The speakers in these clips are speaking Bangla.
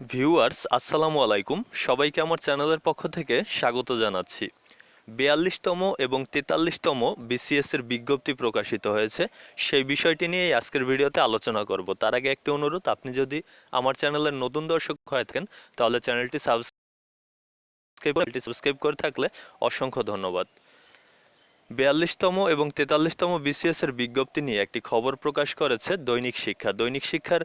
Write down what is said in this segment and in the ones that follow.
ভিউয়ার্স, আসসালামু আলাইকুম। সবাইকে আমার চ্যানেলের পক্ষ থেকে স্বাগত জানাচ্ছি। বিয়াল্লিশতম এবং তেতাল্লিশতম বিসিএস এর বিজ্ঞপ্তি প্রকাশিত হয়েছে। সেই বিষয়টি নিয়ে আজকের ভিডিওতে আলোচনা করব। তার আগে একটি অনুরোধ, আপনি যদি আমার চ্যানেলের নতুন দর্শক হয়ে থাকেন, তাহলে চ্যানেলটি সাবস্ক্রাইব সাবস্ক্রাইব করে থাকলে অসংখ্য ধন্যবাদ। বিয়াল্লিশতম এবং তেতাল্লিশতম বিসিএস এর বিজ্ঞপ্তি নিয়ে একটি খবর প্রকাশ করেছে দৈনিক শিক্ষা। দৈনিক শিক্ষার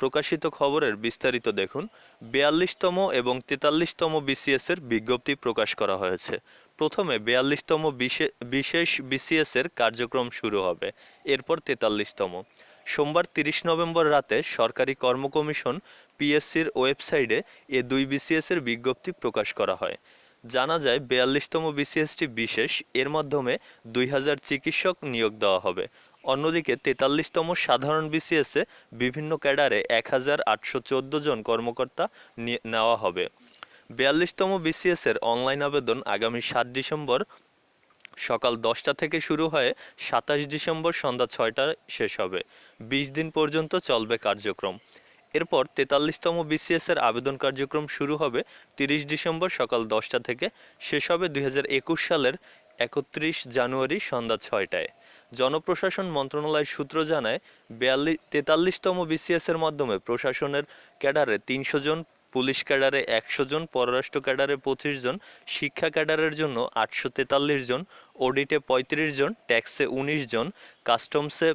প্রকাশিত খবরের বিস্তারিত দেখুন। বিয়াল্লিশতম এবং তেতাল্লিশতম বিসিএস এর বিজ্ঞপ্তি প্রকাশ করা হয়েছে। প্রথমে বিয়াল্লিশতম বিশেষ বিসিএস এর কার্যক্রম শুরু হবে, এরপর তেতাল্লিশতম। সোমবার তিরিশ নভেম্বর রাতে সরকারি কর্ম কমিশন পিএসসির ওয়েবসাইটে এ দুই বিসিএস এর বিজ্ঞপ্তি প্রকাশ করা হয়। জানা যায় বিয়াল্লিশতম বিসিএসটি বিশেষ, এর মাধ্যমে দুই হাজার চিকিৎসক নিয়োগ দেওয়া হবে। অন্যদিকে তেতাল্লিশতম সাধারণ বিসিএসে বিভিন্ন ক্যাডারে এক হাজার আটশো চোদ্দ জন কর্মকর্তা নেওয়া হবে। বিয়াল্লিশতম বিসিএসের অনলাইন আবেদন আগামী সাত ডিসেম্বর সকাল দশটা থেকে শুরু হয়ে সাতাশ ডিসেম্বর সন্ধ্যা ছয়টায় শেষ হবে। বিশ দিন পর্যন্ত চলবে কার্যক্রম। এরপর তেতাল্লিশতম বিসিএস এর আবেদন কার্যক্রম শুরু হবে তিরিশ ডিসেম্বর সকাল দশটা থেকে। শেষ হবে দুই হাজার একুশ সালের একত্রিশ জানুয়ারি সন্ধ্যা ছয়টায়। জনপ্রশাসন মন্ত্রণালয় সূত্র জানায় বিয়াল্লিশ তেতাল্লিশতম বিসিএস এর মাধ্যমে প্রশাসনের ক্যাডারে তিনশো জন, পুলিশ ক্যাডারে একশো জন, পররাষ্ট্র ক্যাডারে পঁচিশ জন, শিক্ষা ক্যাডারের জন্য আটশো তেতাল্লিশ জন, অডিটে পঁয়ত্রিশ জন, ট্যাক্সে উনিশ জন, কাস্টমসে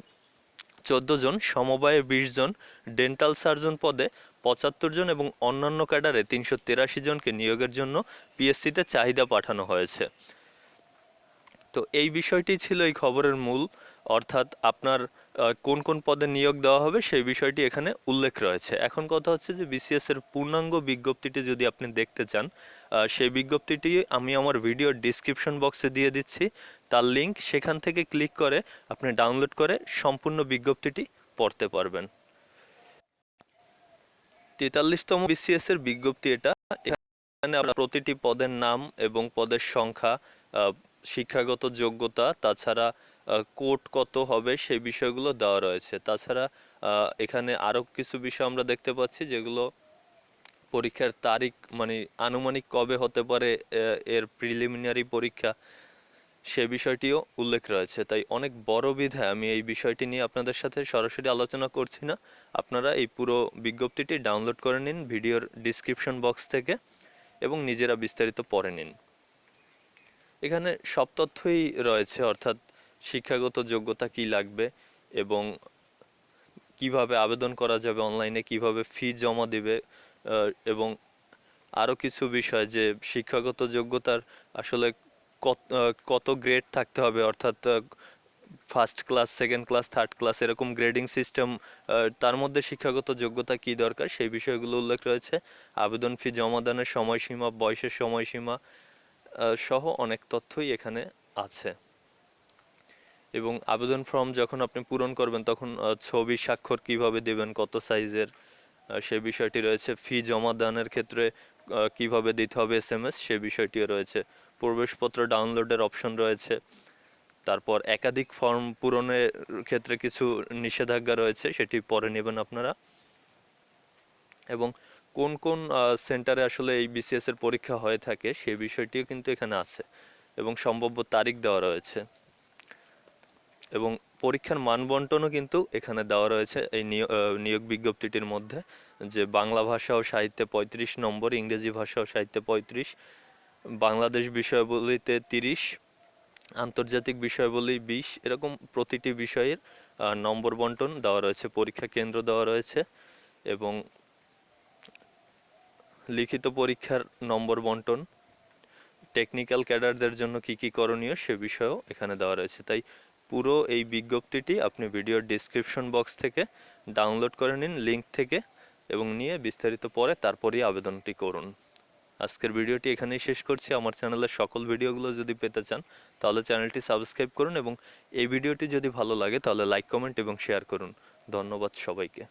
চোদ্দ জন, সমবায়ে বিশ জন, ডেন্টাল সার্জন পদে পঁচাত্তর জন এবং অন্যান্য ক্যাডারে তিনশো তেরাশি জনকে নিয়োগের জন্য পিএসসিতে চাহিদা পাঠানো হয়েছে। তো এই বিষয়টি ছিল এই খবরের মূল অর্থাৎ আপনার কোন কোন পদে নিয়োগ দেওয়া হবে সেই বিষয়টি এখানে উল্লেখ রয়েছে। এখন কথা হচ্ছে যে বিসিএস এর পূর্ণাঙ্গ বিজ্ঞপ্তিটি যদি আপনি দেখতে চান সেই বিজ্ঞপ্তিটি আমি আমার ভিডিওর ডিসক্রিপশন বক্সে দিয়ে দিচ্ছি। তার লিংক সেখান থেকে ক্লিক করে আপনি ডাউনলোড করে সম্পূর্ণ বিজ্ঞপ্তিটি পড়তে পারবেন। তেতাল্লিশতম বিসিএস এর বিজ্ঞপ্তি এটা। এখানে আপনার প্রতিটি পদের নাম এবং পদের সংখ্যা শিক্ষাগত যোগ্যতা, তাছাড়া কোড কত হবে সেই বিষয়গুলো দেওয়া রয়েছে। তাছাড়া এখানে আরও কিছু বিষয় আমরা দেখতে পাচ্ছি যেগুলো পরীক্ষার তারিখ মানে আনুমানিক কবে হতে পারে এর প্রিলিমিনারি পরীক্ষা, সে বিষয়টিও উল্লেখ রয়েছে। তাই অনেক বড় বিধায় আমি এই বিষয়টি নিয়ে আপনাদের সাথে সরাসরি আলোচনা করছি না। আপনারা এই পুরো বিজ্ঞপ্তিটি ডাউনলোড করে নিন, ভিডিওর ডিসক্রিপশন বক্স থেকে, এবং নিজেরা বিস্তারিত পড়ে নিন। এখানে সব তথ্যই রয়েছে, অর্থাৎ শিক্ষাগত যোগ্যতা কি লাগবে এবং কীভাবে আবেদন করা যাবে অনলাইনে কীভাবে ফি জমা দিবে এবং আরও কিছু বিষয় যে শিক্ষাগত যোগ্যতার আসলে কত কত গ্রেড থাকতে হবে, অর্থাৎ first class second class third class এরকম গ্রেডিং সিস্টেম তার মধ্যে শিক্ষাগত যোগ্যতা কি দরকার সেই বিষয়গুলো উল্লেখ রয়েছে। আবেদন ফি জমা দানের সময়সীমা, বয়সের সময়সীমা সহ অনেক তথ্যই এখানে আছে। এবং আবেদন ফর্ম যখন আপনি পূরণ করবেন, তখন ছবি স্বাক্ষর কীভাবে দেবেন, কত সাইজের সে বিষয়টি রয়েছে, ফি জমা দানের ক্ষেত্রে কীভাবে দিতে হবে এস এম এস, সে বিষয়টিও রয়েছে, প্রবেশপত্র ডাউনলোডের অপশন রয়েছে, তারপর একাধিক ফর্ম পূরণের ক্ষেত্রে কিছু নিষেধাজ্ঞা রয়েছে, সেটি পরে নেবেন আপনারা, এবং কোন কোন সেন্টারে আসলে এই বিসিএস এর পরীক্ষা হয়ে থাকে, সে বিষয়টিও কিন্তু এখানে আছে, এবং সম্ভাব্য তারিখ দেওয়া রয়েছে। এবং পরীক্ষার মানবন্টনও কিন্তু এখানে দেওয়া রয়েছে এই নিয়- নিয়োগ বিজ্ঞপ্তিটির মধ্যে, যে বাংলা ভাষা ও সাহিত্যে পঁয়ত্রিশ নম্বর, ইংরেজি ভাষা ও সাহিত্যে পঁয়ত্রিশ, বাংলাদেশ বিষয়াবলিতে তিরিশ, আন্তর্জাতিক বিষয়াবলী বিশ, এরকম প্রতিটি বিষয়ের নম্বর বন্টন দেওয়া রয়েছে, পরীক্ষা কেন্দ্র দেওয়া রয়েছে এবং লিখিত পরীক্ষার নম্বর বন্টন টেকনিক্যাল ক্যাডারদের জন্য কি কি করণীয় সে বিষয়েও এখানে দেওয়া রয়েছে। তাই পুরো এই বিজ্ঞপ্তিটি আপনি ভিডিওর ডিসক্রিপশন বক্স থেকে ডাউনলোড করে নিন লিঙ্ক থেকে, এবং নিয়ে বিস্তারিত পরে তারপরেই আবেদনটি করুন। আজকের ভিডিওটি এখানেই শেষ করছি। আমার চ্যানেলের সকল ভিডিওগুলো যদি পেতে চান, তাহলে চ্যানেলটি সাবস্ক্রাইব করুন এবং এই ভিডিওটি যদি ভালো লাগে, তাহলে লাইক কমেন্ট এবং শেয়ার করুন। ধন্যবাদ সবাইকে।